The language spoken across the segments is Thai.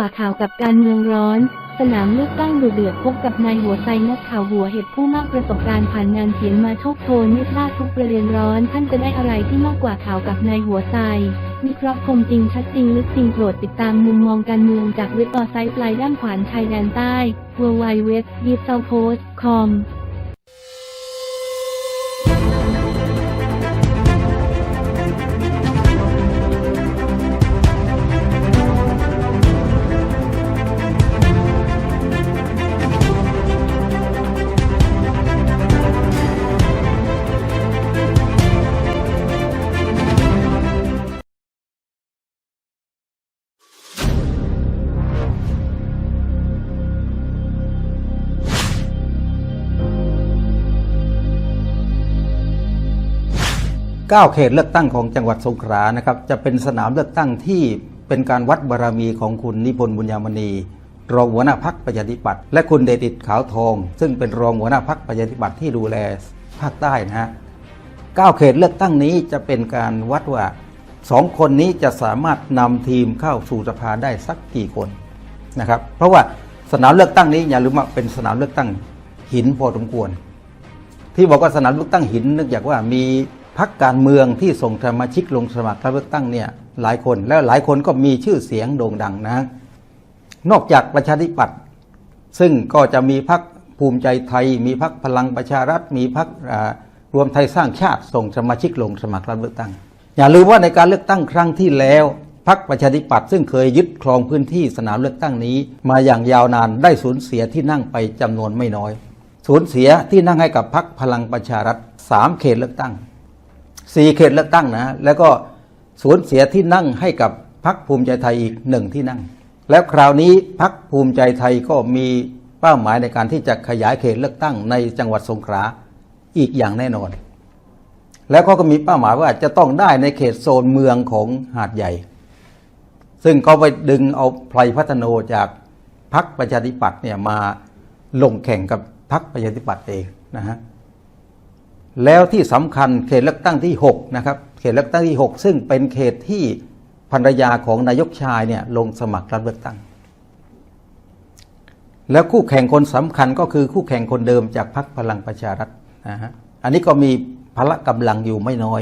ว่าข่าวกับการเมืองร้อน สนามเลือกตั้งดุเดือดพบกับนายหัวไซนักข่าวหัวเห็ดผู้มากประสบการณ์ผ่านงานเขียนมาโชคโชนไม่พลาดทุกประเด็นร้อน ท่านจะได้อะไรที่มากกว่าข่าวกับนายหัวไซวิเคราะห์คมจริงชัดจริงลึกจริงโปรดติดตามมุมมองการเมืองจากเว็บออไซต์ปลายด้านขวานชายแดนใต้ w w w d e e p s o u t p o s t c o m 9 เขตเลือกตั้งของจังหวัดสงขลานะครับจะเป็นสนามเลือกตั้งที่เป็นการวัดบารมีของคุณนิพนธ์บุญญามณีรองหัวหน้าพักประชาธิปัตย์และคุณเดชอิดขาวทอง ซึ่งเป็นรองหัวหน้าพักประชาธิปัตย์ที่ดูแลภาคใต้นะฮะ9เขตเลือกตั้งนี้จะเป็นการวัดว่าสองคนนี้จะสามารถนำทีมเข้าสู่สภาได้สักกี่คนนะครับเพราะว่าสนามเลือกตั้งนี้อย่าลืมว่าเป็นสนามเลือกตั้งหินพอสมควร ที่บอกว่าสนามเลือกตั้งหินเนื่องจากว่ามี พักการเมืองที่ส่งสมาชิกลงสมัครรับเลือกตั้งเนี่ยหลายคนแล้วหลายคนก็มีชื่อเสียงโด่งดังนะ นอกจากประชาธิปัตย์ซึ่งก็จะมีพักภูมิใจไทย มีพักพลังประชารัฐ มีพักรวมไทยสร้างชาติส่งสมาชิกลงสมัครรับเลือกตั้ง อย่าลืมว่าในการเลือกตั้งครั้งที่แล้วพักประชาธิปัตย์ซึ่งเคยยึดครองพื้นที่สนามเลือกตั้งนี้ มาอย่างยาวนานได้สูญเสียที่นั่งไปจำนวนไม่น้อย สูญเสียที่นั่งให้กับพักพลังประชารัฐสามเขตเลือกตั้ง สี่เขตเลือกตั้งนะ แล้วก็สูญเสียที่นั่งให้กับพักภูมิใจไทยอีกหนึ่งที่นั่ง แล้วคราวนี้พักภูมิใจไทยก็มีเป้าหมายในการที่จะขยายเขตเลือกตั้งในจังหวัดสงขลาอีกอย่างแน่นอน แล้วเขาก็มีเป้าหมายว่าจะต้องได้ในเขตโซนเมืองของหาดใหญ่ ซึ่งเขาไปดึงเอาไพรพัฒโนจากพักประชาธิปัตย์เนี่ยมาลงแข่งกับพักประชาธิปัตย์เองนะฮะ แล้วที่สำคัญเขตเลือกตั้งที่6นะครับเขตเลือกตั้งที่ 6 ซึ่งเป็นเขตที่ภรรยาของนายกชายเนี่ยลงสมัครรับเลือกตั้ง แล้วคู่แข่งคนสำคัญก็คือคู่แข่งคนเดิมจากพรรคพลังประชารัฐนะฮะอันนี้ก็มีพละกำลังอยู่ไม่น้อย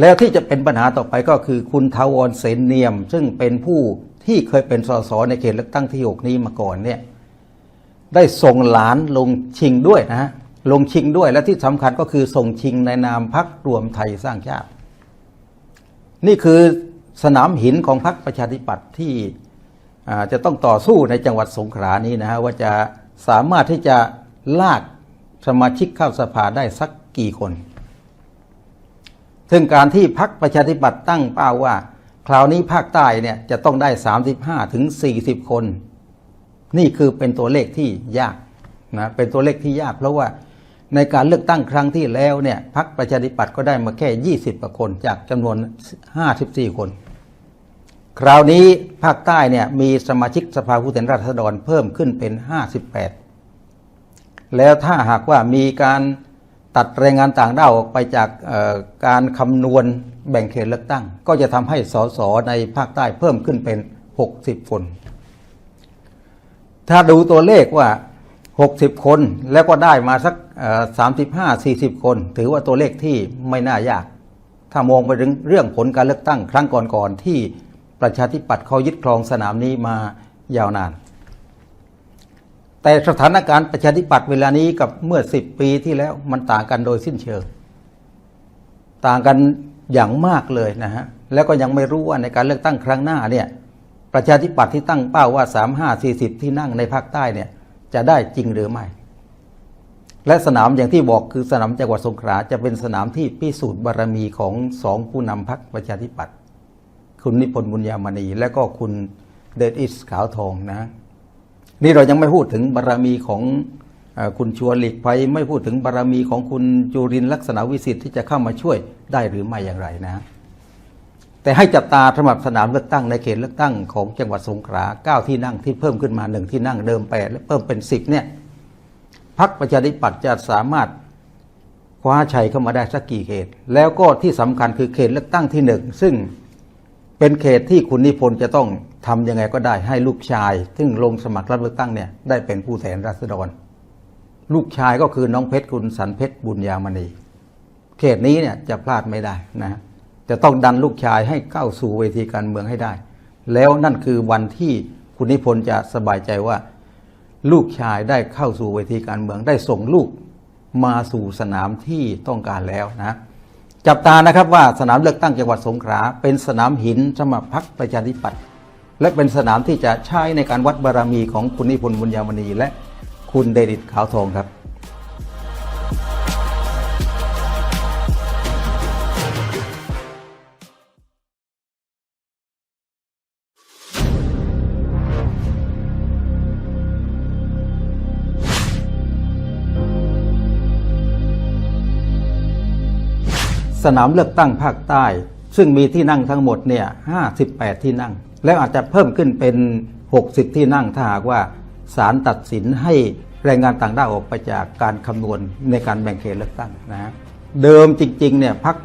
แล้วที่จะเป็นปัญหาต่อไปก็คือคุณทาวรเสนเนียม ซึ่งเป็นผู้ที่เคยเป็นสสในเขตเลือกตั้งที่ 6 นี้มาก่อนเนี่ยได้ส่งหลานลงชิงด้วยนะฮะ ลงชิงด้วยและที่สำคัญก็คือส่งชิงในนามพักรวมไทยสร้างชาติ นี่คือสนามหินของพรรคประชาธิปัตย์ที่จะต้องต่อสู้ในจังหวัดสงขลานี้นะฮะว่าจะสามารถที่จะลากสมาชิกเข้าสภาได้สักกี่คน ซึ่งการที่พรรคประชาธิปัตย์ตั้งเป้าว่า คราวนี้ภาคใต้เนี่ยจะต้องได้ 35ถึง40 คน นี่คือเป็นตัวเลขที่ยากนะเป็นตัวเลขที่ยากเพราะว่า ในการเลือกตั้งครั้งที่แล้วเนี่ยพรรคประชาธิปัตย์ก็ได้มาแค่ 20กว่าคนจากจำนวน 54 คน คราวนี้ภาคใต้เนี่ยมีสมาชิกสภาผู้แทนราษฎรเพิ่มขึ้นเป็น 58 แล้วถ้าหากว่ามีการตัดแรงงานต่างด้าวออกไปจากการคำนวณแบ่งเขตเลือกตั้ง ก็จะทำให้สสในภาคใต้เพิ่มขึ้นเป็น 60 คน ถ้าดูตัวเลขว่า 60 คน แล้วก็ได้มาสักสามสิบห้าสี่สิบคน ถือว่าตัวเลขที่ไม่น่ายาก ถ้ามองไปถึงเรื่องผลการเลือกตั้งครั้งก่อนๆที่ประชาธิปัตย์เขายึดครองสนามนี้มายาวนาน แต่สถานการณ์ประชาธิปัตย์เวลานี้กับเมื่อสิบปีที่แล้วมันต่างกันโดยสิ้นเชิง ต่างกันอย่างมากเลยนะฮะ แล้วก็ยังไม่รู้ว่าในการเลือกตั้งครั้งหน้าเนี่ย ประชาธิปัตย์ที่ตั้งเป้าว่าสามห้าสี่สิบที่นั่งในภาคใต้เนี่ย จะได้จริงหรือไม่ และสนามอย่างที่บอกคือสนามจังหวัดสงขลาจะเป็นสนามที่พิสูจน์บารรมีของสองผู้นำพรรคประชาธิปัตย์คุณนิพนธ์บุญญามณี และก็คุณเดชอิสขาวทองนะ นี่เรายังไม่พูดถึงบารรมีของอคุณชัวหลีกภัยไม่พูดถึงบารรมีของคุณจุรินลักษณะวิสิทธิ์ที่จะเข้ามาช่วยได้หรือไม่อย่างไรนะ แต่ให้จับตาสำหรับสนามเลือกตั้งในเขตเลือกตั้งของจังหวัดสงขลาเก้าที่นั่งที่เพิ่มขึ้นมาหนึ่งที่นั่งเดิมแปดและเพิ่มเป็นสิบเนี่ยพรรคประชาธิปัตย์จะสามารถคว้าชัยเข้ามาได้สักกี่เขต แล้วก็ที่สำคัญคือเขตเลือกตั้งที่หนึ่งซึ่งเป็นเขตที่คุณนิพนธ์จะต้องทำยังไงก็ได้ให้ลูกชาย ซึ่งลงสมัครรับเลือกตั้งเนี่ยได้เป็นผู้แทนราษฎร ลูกชายก็คือน้องเพชรคุณสันเพชรบุญญามณี เขตนี้เนี่ยจะพลาดไม่ได้นะ จะต้องดันลูกชายให้เข้าสู่เวทีการเมืองให้ได้ แล้วนั่นคือวันที่คุณนิพนธ์จะสบายใจว่า ลูกชายได้เข้าสู่เวทีการเมืองได้ส่งลูกมาสู่สนามที่ต้องการแล้วนะจับตานะครับว่าสนามเลือกตั้งจังหวัดสงขลาเป็นสนามหินสำหรับพรรคประชาธิปัตย์และเป็นสนามที่จะใช้ในการวัดบารมีของคุณนิพนธ์บุญยามณีและคุณเดริดขาวทองครับ สนามเลือกตั้งภาคใต้ ซึ่งมีที่นั่งทั้งหมดเนี่ย58 ที่นั่ง แล้วอาจจะเพิ่มขึ้นเป็น 60 ที่นั่งถ้าหากว่าศาลตัดสินให้แรงงานต่างด้าวออกไปจากการคำนวณในการแบ่งเขตเลือกตั้งนะฮะเดิมจริงๆเนี่ยพัก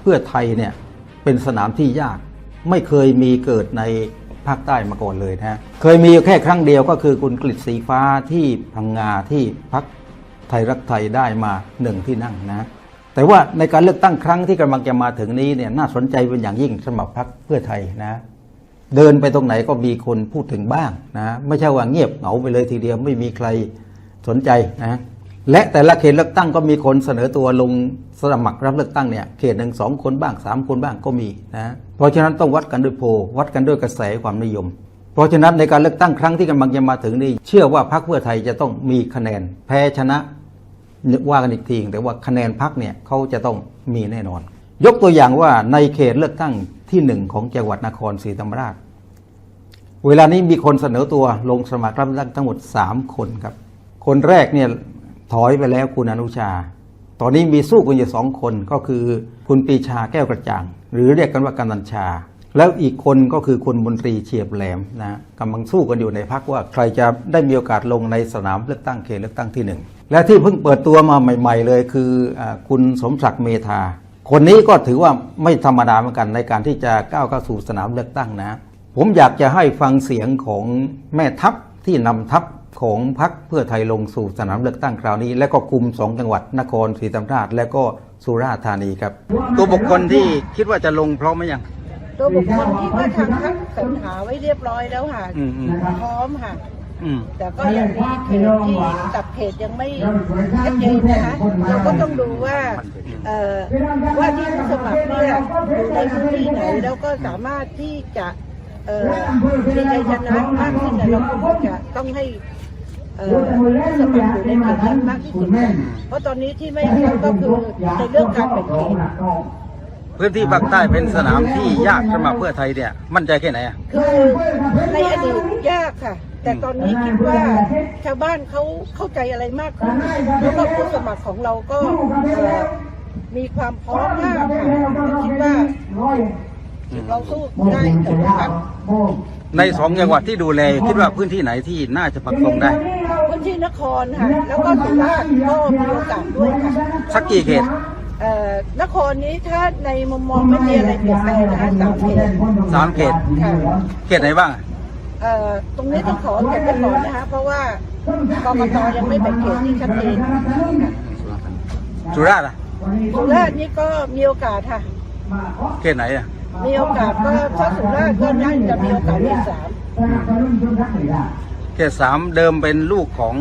เพื่อไทยเนี่ยเป็นสนามที่ยากไม่เคยมีเกิดในภาคใต้มาก่อนเลยนะเคยมีแค่ครั้งเดียวก็คือคุณกฤษสีฟ้าที่พังงาที่พักไทยรักไทยได้มาหนึ่งที่นั่งนะ แต่ว่าในการเลือกตั้งครั้งที่กำลังจะมาถึงนี้เนี่ยน่าสนใจเป็นอย่างยิ่งสำหรับพรรคเพื่อไทยนะ เดินไปตรงไหนก็มีคนพูดถึงบ้างนะไม่ใช่ว่าเงียบเหงาไปเลยทีเดียวไม่มีใครสนใจนะและแต่ละเขตเลือกตั้งก็มีคนเสนอตัวลงสมัครรับเลือกตั้งเนี่ยเขตหนึ่งสองคนบ้างสามคนบ้างก็มีนะเพราะฉะนั้นต้องวัดกันด้วยโพลวัดกันด้วยกระแสความนิยม เพราะฉะนั้นในการเลือกตั้งครั้งที่กำลังจะมาถึงนี้เชื่อว่าพรรคเพื่อไทยจะต้องมีคะแนน แพ้ชนะ ว่ากันอีกทีแต่ว่าคะแนนพักเนี่ยเขาจะต้องมีแน่นอน ยกตัวอย่างว่าในเขตเลือกตั้งที่หนึ่งของจังหวัดนครศรีธรรมราช เวลานี้มีคนเสนอตัวลงสมัครรับเลือกตั้งทั้งหมด 3 คนครับ คนแรกเนี่ยถอยไปแล้วคุณอนุชา ตอนนี้มีสู้กันอยู่สองคนก็คือคุณปีชาแก้วกระจ่าง หรือเรียกกันว่ากำนันชา แล้วอีกคนก็คือคุณมนตรีเฉียบแหลมนะกำลังสู้กันอยู่ในพักว่าใครจะได้มีโอกาสลงในสนามเลือกตั้งเขตเลือกตั้งที่หนึ่งและที่เพิ่งเปิดตัวมาใหม่ ๆ เลยคืออคุณสมศักดิ์เมธาคนนี้ก็ถือว่าไม่ธรรมดาเหมือนกันในการที่จะก้าวเข้าสู่สนามเลือกตั้งนะ ผมอยากจะให้ฟังเสียงของแม่ทัพที่นำทัพของพรรคเพื่อไทยลงสู่สนามเลือกตั้งคราวนี้ และก็คุมสองจังหวัดนครศรีธรรมราชและก็สุราษฎร์ธานีครับ ตัวบุคคลที่คิดว่าจะลงพร้อมไหมยัง ตัวบุคคลที่ว่าทางพักสรรหาไว้เรียบร้อยแล้วค่ะอืมอืม พร้อมค่ะ อืม แต่ก็ยังมีเขตที่กับเขตยังไม่ชัดเจนนะคะเราก็ต้องดูว่าเอ่อว่าที่ผู้สมัครเนี่ยอยู่ในพื้นที่ไหนแล้วก็สามารถที่จะเอ่อมีชัยชนะมากขึ้นเนี่ยเราคงจะต้องให้เอ่อผู้สมัครอยู่ในเขตนั้นมากที่สุดค่ะเพราะตอนนี้ที่ไม่ชัดก็คือในเรื่องการแบ่งเขต พื้นที่ภาคใต้เป็นสนามที่ยากสำหรับเพื่อไทยเนี่ย มั่นใจแค่ไหนอะคือในอดีตยากค่ะ แต่ตอนนี้คิดว่าชาวบ้านเขาเข้าใจอะไรมากขึ้นแล้วก็ผู้สมัครของเราก็เอ่อมีความพร้อมมากค่ะคิดว่าเราสู้ได้กับทุกครั้งในสองจังหวัดที่ดูแลคิดว่าพื้นที่ไหนที่น่าจะปักตรงได้พื้นที่นครค่ะแล้วก็สุราษฎร์ก็มีโอกาสด้วยค่ะสักกี่เขตเอ่อ นครนี้ถ้าในมุมมองไม่มีอะไรเปลี่ยนแปลงนะคะสามเขตสามเขตค่ะเขตไหนบ้างอะเอ่อตรงนี้ต้องขอเก็บไว้ก่อนนะคะ เพราะว่ากกตยังไม่แบ่งเขตที่ชัดเจนสุราษฎร์อะสุราษฎร์นี่ก็มีโอกาสค่ะ เขตไหนอะมีโอกาสก็ถ้าสุราษฎร์ก็น่าจะมีโอกาสที่สามเขตสามเดิมเป็นลูกของ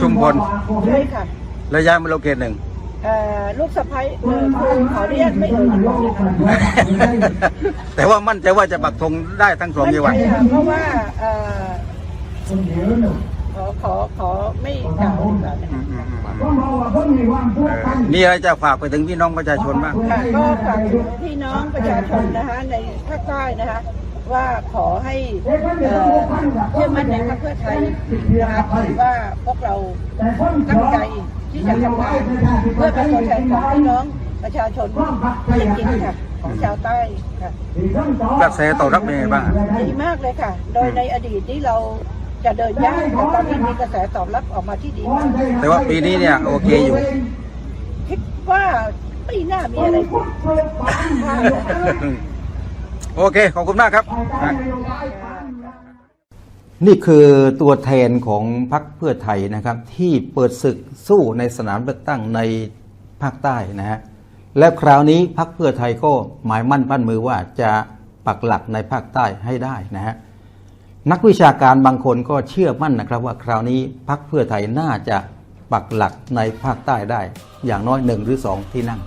ชุมพลใช่ค่ะแล้วย้ายมาลงเขตหนึ่งเอ่อ ลูกสะพ้ายเอ่อคือขออนุญาตไม่เอ่ยดีกว่านะคะแต่ว่ามั่นใจว่าจะปักธงได้ทั้งสองจังหวัด ไม่ใช่ค่ะเพราะว่าเอ่อขอขอขอไม่กล่าวดีกว่านะคะ มีอะไรจะฝากไปถึงพี่น้องประชาชนบ้าง ค่ะก็ฝากถึงพี่น้องประชาชนนะคะในภาคใต้นะคะ ว่าขอให้เอ่อเชื่อมั่นในพรรคเพื่อไทยนะคะถือว่าพวกเราตั้งใจ ที่จะทำงานเพื่อเป็นตัวแทนของพี่น้องประชาชนจริงๆค่ะของชาวใต้ค่ะกระแสตอบรับเป็นไงบ้างอะดีมากเลยค่ะ โดยในอดีตที่เราจะเดินยากแต่ตอนนี้มีกระแสตอบรับออกมาที่ดีมากแต่ว่าปีนี้เนี่ยโอเคอยู่คิดว่าไม่น่ามีอะไรผิดพลาดนะคะโอเค ขอบคุณมากครับ นี่คือตัวแทนของพรรคเพื่อไทยนะครับ ที่เปิดศึกสู้ในสนามเลือกตั้งในภาคใต้นะฮะและคราวนี้พรรคเพื่อไทยก็หมายมั่นปั้นมือว่าจะปักหลักในภาคใต้ให้ได้นะฮะนักวิชาการบางคนก็เชื่อมั่นนะครับว่าคราวนี้พรรคเพื่อไทยน่าจะปักหลักในภาคใต้ได้ อย่างน้อยหนึ่งหรือสองที่นั่ง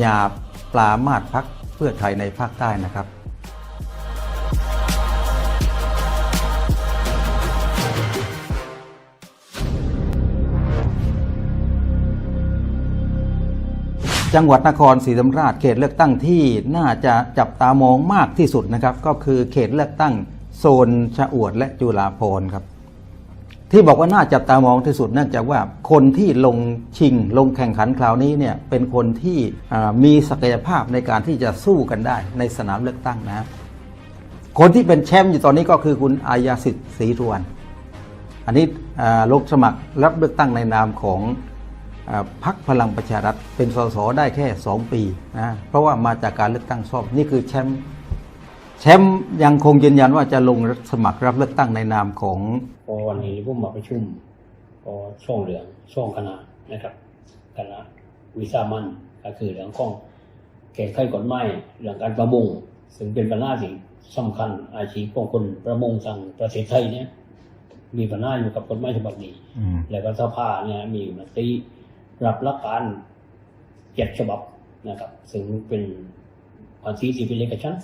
อย่าปลามาดพรรคเพื่อไทยในภาคใต้นะครับ จังหวัดนครศรีธรรมราชเขตเลือกตั้งที่น่าจะจับตามองมากที่สุดนะครับ ก็คือเขตเลือกตั้งโซนชะอวดและจุฬาภรณ์ครับ ที่บอกว่าน่าจับตามองที่สุดเนื่องจากว่าคนที่ลงชิงลงแข่งขันคราวนี้เนี่ยเป็นคนที่มีศักยภาพในการที่จะสู้กันได้ในสนามเลือกตั้งนะคนที่เป็นแชมป์อยู่ตอนนี้ก็คือคุณอายาสิทธิ์ศรีสุวรรณอันนี้ลงสมัครรับเลือกตั้งในนามของ พักพลังประชารัฐเป็นสสได้แค่ 2 ปีนะเพราะว่ามาจากการเลือกตั้งซ่อมนี่คือแชมป์แชมป์ยังคงยืนยันว่าจะลงสมัครรับเลือกตั้งในนามของพอวันนี้ผมมาประชุมพอช่องเหลืองช่องคณะนะครับคณะวิสามันก็คือเรื่องของแก้ไขกฎหมายเรื่องการประมงซึ่งเป็นปัญหาที่สำคัญอาชีพของคนประมงทางประเทศไทยเนี่ยมีปัญหาอยู่กับกฎหมายฉบับนี้ แล้วก็สภาเนี่ยมีมติ รับหลักการเจ็ดฉบับนะครับซึ่งเป็นภาษีที่เป็นเอกชัน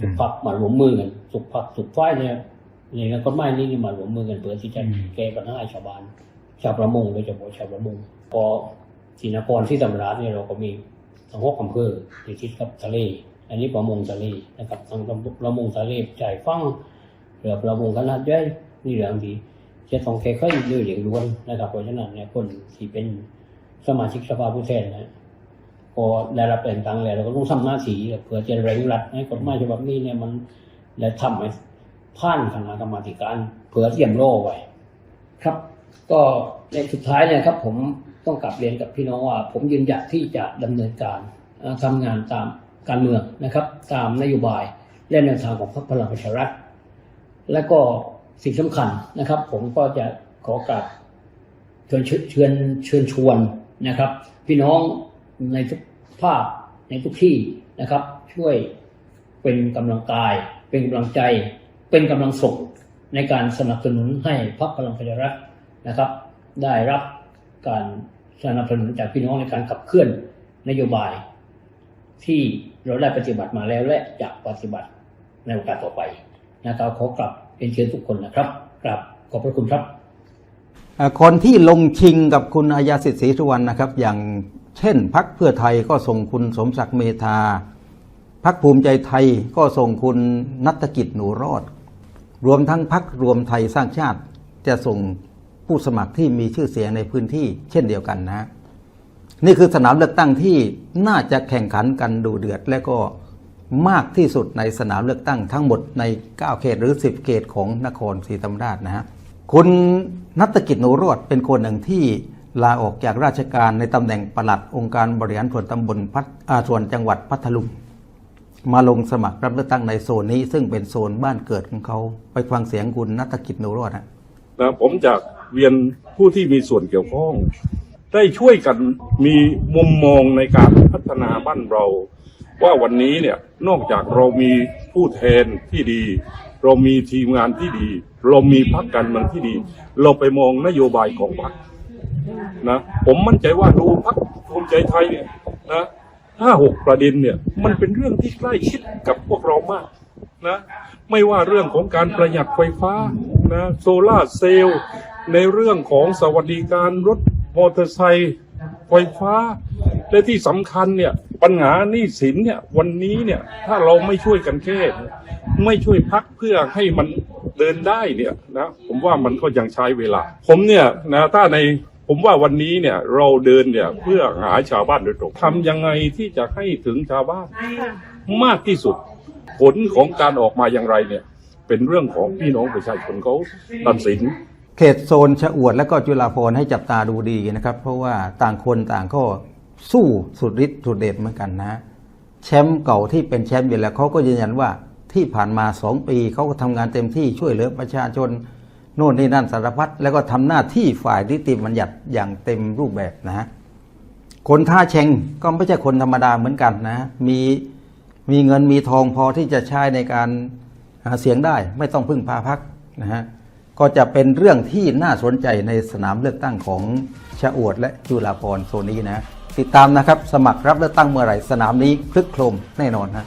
ทุกพักมารวมมือกันทุกพักทุกฝ่ายเนี่ยในงานกฎหมายนี้มารวมมือกันเพื่อที่จะอืมแก้ปัญหาให้ชาวบ้านชาวประมงโดยเฉพาะชาวประมงพอที่นครที่ธรรมราชเนี่ยเราก็มีทั้งหกอำเภอที่ติดกับทะเล อันนี้ประมงทะเลนะครับทั้งประมงทะเลจ่ายฟังเรือประมงขนาดใหญ่นี่เรื่องที่จะต้องแก้ไขเรื่องอย่างด่วนนะครับเพราะฉะนั้นเนี่ยคนที่เป็น สมาชิกสภาผู้แทนนะพอได้รับแต่งตั้งแล้วเราก็ต้องทำหน้าที่เพื่อจะเร่งรัดให้กฎหมายฉบับนี้เนี่ยมันได้ทำให้ผ่านคณะกรรมการเพื่อเตรียมโล่ไว้ ครับ ก็ในสุดท้ายเนี่ยครับ ผมต้องกลับเรียนกับพี่น้องว่า ผมยืนหยัดที่จะดำเนินการเอ่อทำงานตามการเมืองนะครับ ตามนโยบายและแนวทางของพรรคพลังประชารัฐและก็สิ่งสำคัญนะครับ ผมก็จะขอกราบเชิญเชิญเชิญชวน นะครับ พี่น้องในทุกภาคในทุกที่นะครับ ช่วยเป็นกำลังกาย เป็นกำลังใจ เป็นกำลังส่งในการสนับสนุนให้พรรคพลังประชารัฐนะครับ ได้รับการสนับสนุนจากพี่น้องในการขับเคลื่อนนโยบาย ที่เราได้ปฏิบัติมาแล้วและจะปฏิบัติในโอกาสต่อไปนะครับขอกลับเป็นเชิญทุกคนนะครับกลับขอบพระคุณครับ คนที่ลงชิงกับคุณอายาสิทธิ์ศรีสุวรรณนะครับ อย่างเช่นพักเพื่อไทยก็ส่งคุณสมศักดิ์เมธาพักภูมิใจไทยก็ส่งคุณนัตกิจหนูรอด รวมทั้งพักรวมไทยสร้างชาติจะส่งผู้สมัครที่มีชื่อเสียงในพื้นที่เช่นเดียวกันนะ นี่คือสนามเลือกตั้งที่น่าจะแข่งขันกันดูเดือด และก็มากที่สุดในสนามเลือกตั้งทั้งหมดใน 9 เขตหรือ 10 เขตของนครศรีธรรมราชนะฮะ คุณนัตกิจหนูรอดเป็นคนหนึ่งที่ลาออกจากราชการในตำแหน่งปลัดองค์การบริหารส่วนตำบลพัทส่วนจังหวัดพัทลุงมาลงสมัครรับเลือกตั้งในโซนนี้ ซึ่งเป็นโซนบ้านเกิดของเขา ไปฟังเสียงคุณนัตกิจหนูรอดนะนะผมจากเรียนผู้ที่มีส่วนเกี่ยวข้อง ได้ช่วยกันมีมุมมองในการพัฒนาบ้านเรา ว่าวันนี้เนี่ยนอกจากเรามีผู้แทนที่ดี เรามีทีมงานที่ดี เรามีพรรคการเมืองที่ดี เราไปมองนโยบายของพรรคนะผมมั่นใจว่าดูพรรคภูมิใจไทยเนี่ยนะห้าหกประเด็นเนี่ยมันเป็นเรื่องที่ใกล้ชิดกับพวกเรามากนะไม่ว่าเรื่องของการประหยัดไฟฟ้านะโซลาเซลล์ในเรื่องของสวัสดิการรถมอเตอร์ไซค์ไฟฟ้า และที่สำคัญเนี่ยปัญหาหนี้สินเนี่ยวันนี้เนี่ยถ้าเราไม่ช่วยกันแก้ ไม่ช่วยพักเพื่อให้มันเดินได้เนี่ยนะผมว่ามันก็ยังใช้เวลา ผมเนี่ยนะถ้าในผมว่าวันนี้เนี่ยเราเดินเนี่ยเพื่อหาชาวบ้านโดยตรงทำยังไงที่จะให้ถึงชาวบ้านมากที่สุด ผลของการออกมาอย่างไรเนี่ย เป็นเรื่องของพี่น้องประชาชนเขาตัดสิน เขตโซนชะอวดและก็จุฬาภรณ์ให้จับตาดูดีนะครับ เพราะว่าต่างคนต่างก็สู้สุดฤทธิ์สุดเดชเหมือนกันนะ แชมป์เก่าที่เป็นแชมป์อยู่แล้วเขาก็ยืนยันว่า ที่ผ่านมาสองปีเขาก็ทำงานเต็มที่ช่วยเหลือประชาชนโน่นนี่นั่นสารพัดแล้วก็ทำหน้าที่ฝ่ายนิติบัญญัติอย่างเต็มรูปแบบนะฮะคนท่าเชงก็ไม่ใช่คนธรรมดาเหมือนกันนะ มีมีเงินมีทองพอที่จะใช้ในการหาเสียงได้ไม่ต้องพึ่งพาพักนะฮะก็จะเป็นเรื่องที่น่าสนใจในสนามเลือกตั้งของชะอวดและจุฬาภรณ์โซนี้นะ ติดตามนะครับ สมัครรับเลือกตั้งเมื่อไหร่สนามนี้คลึกโครมแน่นอนฮะ